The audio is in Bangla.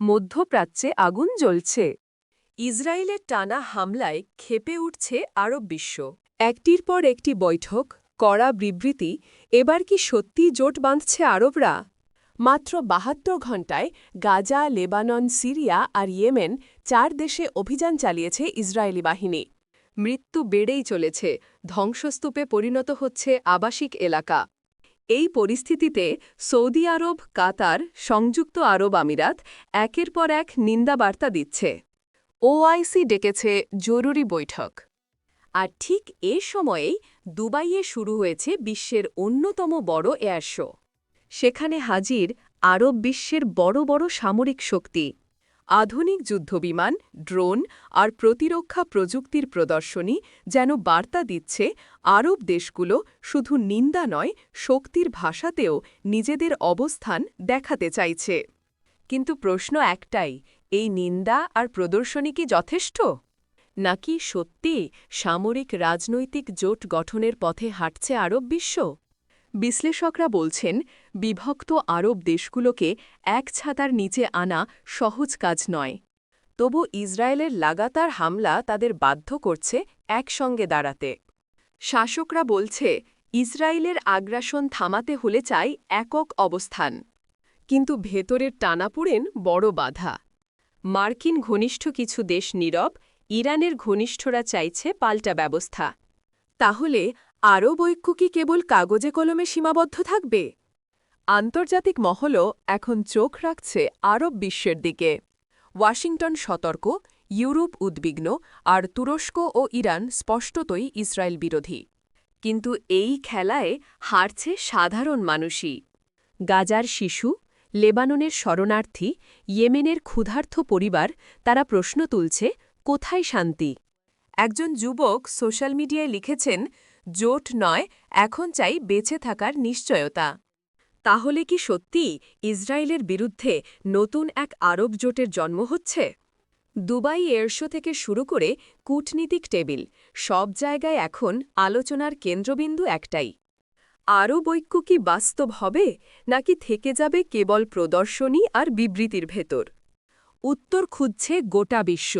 মধ্যপ্রাচ্যে আগুন জ্বলছে। ইসরায়েলের টানা হামলায় খেপে উঠছে আরব বিশ্ব। একটির পর একটি বৈঠক, কড়া বিবৃতি, এবার কি সত্যি জোট বাঁধছে আরবরা? মাত্র বাহাত্তর ঘণ্টায় গাজা, লেবানন, সিরিয়া আর ইয়েমেন চার দেশে অভিযান চালিয়েছে ইসরায়েলি বাহিনী। মৃত্যু বেড়েই চলেছে, ধ্বংসস্তূপে পরিণত হচ্ছে আবাসিক এলাকা। এই পরিস্থিতিতে সৌদি আরব, কাতার, সংযুক্ত আরব আমিরাত একের পর এক নিন্দাবার্তা দিচ্ছে। ওআইসি ডেকেছে জরুরি বৈঠক। আর ঠিক এ সময়েই দুবাইয়ে শুরু হয়েছে বিশ্বের অন্যতম বড় এয়ার শো। সেখানে হাজির আরব বিশ্বের বড় বড় সামরিক শক্তি আধুনিক যুদ্ধবিমান, ড্রোন আর প্রতিরক্ষা প্রযুক্তির প্রদর্শনী যেন বার্তা দিচ্ছে, আরব দেশগুলো শুধু নিন্দা নয়, শক্তির ভাষাতেও নিজেদের অবস্থান দেখাতে চাইছে। কিন্তু প্রশ্ন একটাই, এই নিন্দা আর প্রদর্শনী কি যথেষ্ট? নাকি সত্যি সামরিক রাজনৈতিক জোট গঠনের পথে হাঁটছে আরব বিশ্ব? বিশ্লেষকরা বলছেন, বিভক্ত আরব দেশগুলোকে এক ছাতার নিচে আনা সহজ কাজ নয়। তবু ইসরায়েলের লাগাতার হামলা তাদের বাধ্য করছে একসঙ্গে দাঁড়াতে। শাসকরা বলছে, ইসরায়েলের আগ্রাসন থামাতে হলে চাই একক অবস্থান। কিন্তু ভেতরের টানাপোড়েন বড় বাধা। মার্কিন ঘনিষ্ঠ কিছু দেশ নীরব, ইরানের ঘনিষ্ঠরা চাইছে পাল্টা ব্যবস্থা। তাহলে আরব ঐক্য কি কেবল কাগজে কলমে সীমাবদ্ধ থাকবে? আন্তর্জাতিক মহলও এখন চোখ রাখছে আরব বিশ্বের দিকে। ওয়াশিংটন সতর্ক, ইউরোপ উদ্বিগ্ন আর তুরস্ক ও ইরান স্পষ্টতই ইসরায়েল বিরোধী। কিন্তু এই খেলায় হারছে সাধারণ মানুষই। গাজার শিশু, লেবাননের শরণার্থী, ইয়েমেনের ক্ষুধার্থ পরিবার, তারা প্রশ্ন তুলছে, কোথায় শান্তি? একজন যুবক সোশ্যাল মিডিয়ায় লিখেছেন জোট নয়, এখন চাই বেঁচে থাকার নিশ্চয়তা। তাহলে কি সত্যি ইসরায়েলের বিরুদ্ধে নতুন এক আরব জোটের জন্ম হচ্ছে? দুবাই এয়ারশো থেকে শুরু করে কূটনীতিক টেবিল, সব জায়গায় এখন আলোচনার কেন্দ্রবিন্দু একটাই। আরব ঐক্য কি বাস্তব হবে, নাকি থেকে যাবে কেবল প্রদর্শনী আর বিবৃতির ভেতর? উত্তর খুঁজছে গোটা বিশ্ব।